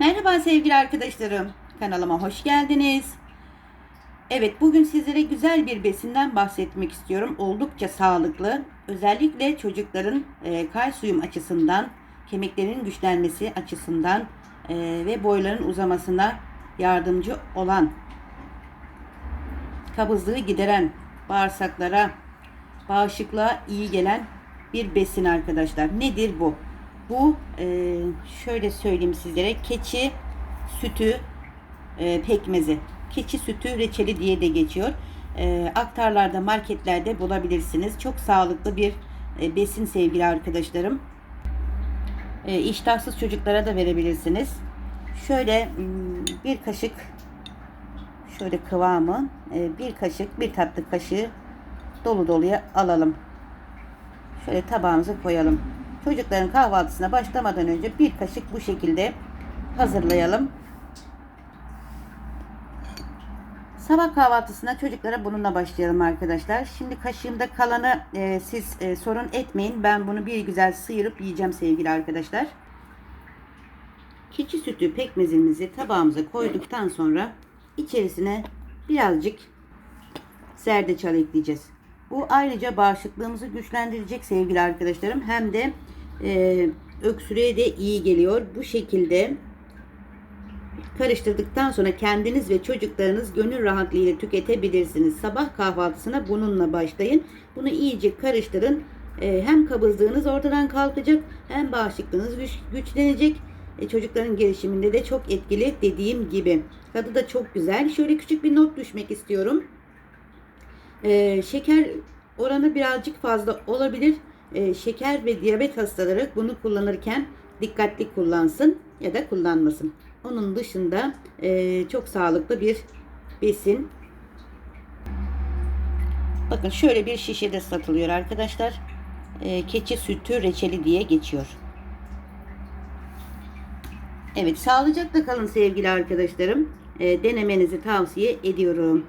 Merhaba sevgili arkadaşlarım. Kanalıma hoş geldiniz. Evet bugün sizlere güzel bir besinden bahsetmek istiyorum. Oldukça sağlıklı. Özellikle çocukların e, kalsiyum açısından, kemiklerin güçlenmesi açısından e, ve boyların uzamasına yardımcı olan, kabızlığı gideren, bağırsaklara, bağışıklığa iyi gelen bir besin arkadaşlar. Nedir bu? Bu e, şöyle söyleyeyim sizlere keçi sütü e, pekmezi. Keçi sütü reçeli diye de geçiyor. E, aktarlarda marketlerde bulabilirsiniz. Çok sağlıklı bir e, besin sevgili arkadaşlarım. E, iştahsız çocuklara da verebilirsiniz. Şöyle hmm, bir kaşık şöyle kıvamı e, bir kaşık bir tatlı kaşığı dolu doluya alalım. Şöyle tabağımıza koyalım. Çocukların kahvaltısına başlamadan önce bir kaşık bu şekilde hazırlayalım. Sabah kahvaltısına çocuklara bununla başlayalım arkadaşlar. Şimdi kaşığımda kalanı e, siz e, sorun etmeyin. Ben bunu bir güzel sıyırıp yiyeceğim sevgili arkadaşlar. Keçi sütü pekmezimizi tabağımıza koyduktan sonra içerisine birazcık zerdeçal ekleyeceğiz. Bu ayrıca bağışıklığımızı güçlendirecek sevgili arkadaşlarım. Hem de e, öksürüğe de iyi geliyor. Bu şekilde karıştırdıktan sonra kendiniz ve çocuklarınız gönül rahatlığıyla tüketebilirsiniz. Sabah kahvaltısına bununla başlayın. Bunu iyice karıştırın. E, hem kabızlığınız ortadan kalkacak hem bağışıklığınız güç, güçlenecek. E, çocukların gelişiminde de çok etkili dediğim gibi. Tadı da çok güzel. Şöyle küçük bir not düşmek istiyorum. E, şeker oranı birazcık fazla olabilir. E, şeker ve diyabet hastaları bunu kullanırken dikkatli kullansın ya da kullanmasın. Onun dışında e, çok sağlıklı bir besin. Bakın şöyle bir şişede satılıyor arkadaşlar. E, keçi sütü reçeli diye geçiyor. Evet sağlıcakla kalın sevgili arkadaşlarım. E, denemenizi tavsiye ediyorum.